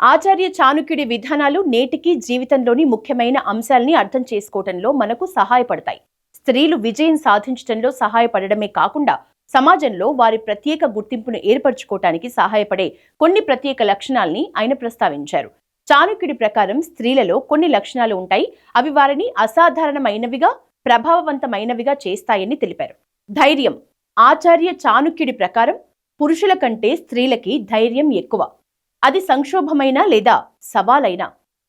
ఆచార్య చాణుక్యుడి విధానాలు నేటికీ జీవితంలోని ముఖ్యమైన అంశాల్ని అర్థం చేసుకోవటంలో మనకు సహాయపడతాయి. స్త్రీలు విజయం సాధించటంలో సహాయపడడమే కాకుండా సమాజంలో వారి ప్రత్యేక గుర్తింపును ఏర్పరచుకోవటానికి సహాయపడే కొన్ని ప్రత్యేక లక్షణాల్ని ఆయన ప్రస్తావించారు. చాణుక్యుడి ప్రకారం స్త్రీలలో కొన్ని లక్షణాలు ఉంటాయి. అవి వారిని అసాధారణమైనవిగా ప్రభావవంతమైనవిగా చేస్తాయని తెలిపారు. ధైర్యం. ఆచార్య చాణుక్యుడి ప్రకారం పురుషుల కంటే స్త్రీలకి ధైర్యం ఎక్కువ. అది సంక్షోభమైన లేదా సవాలైనా?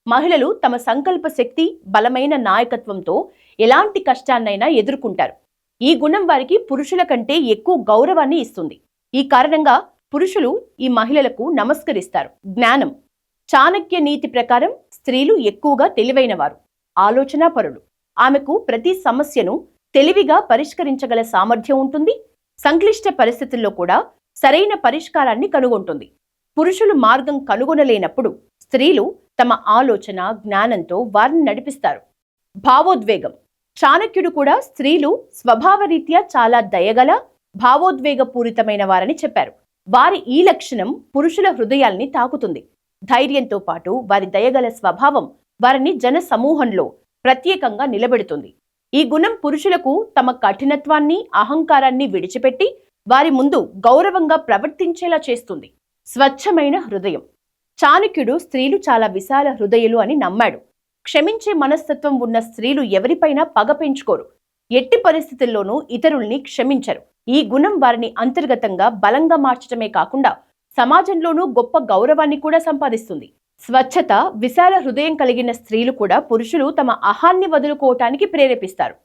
మహిళలు తమ సంకల్ప శక్తి బలమైన నాయకత్వంతో ఎలాంటి కష్టాన్నైనా ఎదుర్కొంటారు. ఈ గుణం వారికి పురుషుల కంటే ఎక్కువ గౌరవాన్ని ఇస్తుంది. ఈ కారణంగా పురుషులు ఈ మహిళలకు నమస్కరిస్తారు. జ్ఞానం చాణక్య నీతి ప్రకారం స్త్రీలు ఎక్కువగా తెలివైనవారు. ఆలోచనాపరులు ఆమెకు ప్రతి సమస్యను తెలివిగా పరిష్కరించగల సామర్థ్యం ఉంటుంది. సంక్లిష్ట పరిస్థితుల్లో కూడా సరైన పరిష్కారాన్ని కనుగొంటుంది. పురుషులు మార్గం కనుగొనలేనప్పుడు స్త్రీలు తమ ఆలోచన జ్ఞానంతో వారిని నడిపిస్తారు. భావోద్వేగం. చాణక్యుడు కూడా స్త్రీలు స్వభావరీత్యా చాలా దయగల భావోద్వేగపూరితమైన వారని చెప్పారు. వారి ఈ లక్షణం పురుషుల హృదయాల్ని తాకుతుంది. ధైర్యంతో పాటు వారి దయగల స్వభావం వారిని జన సమూహంలో ప్రత్యేకంగా నిలబెడుతుంది. ఈ గుణం పురుషులకు తమ కఠినత్వాన్ని అహంకారాన్ని విడిచిపెట్టి వారి ముందు గౌరవంగా ప్రవర్తించేలా చేస్తుంది. స్వచ్ఛమైన హృదయం. చాణుక్యుడు స్త్రీలు చాలా విశాల హృదయులు అని నమ్మాడు. క్షమించే మనస్తత్వం ఉన్న స్త్రీలు ఎవరిపైనా పగ పెంచుకోరు. ఎట్టి పరిస్థితుల్లోనూ ఇతరుల్ని క్షమించరు. ఈ గుణం వారిని అంతర్గతంగా బలంగా మార్చటమే కాకుండా సమాజంలోనూ గొప్ప గౌరవాన్ని కూడా సంపాదిస్తుంది. స్వచ్ఛత విశాల హృదయం కలిగిన స్త్రీలు కూడా పురుషులు తమ అహాన్ని వదులుకోవటానికి ప్రేరేపిస్తారు.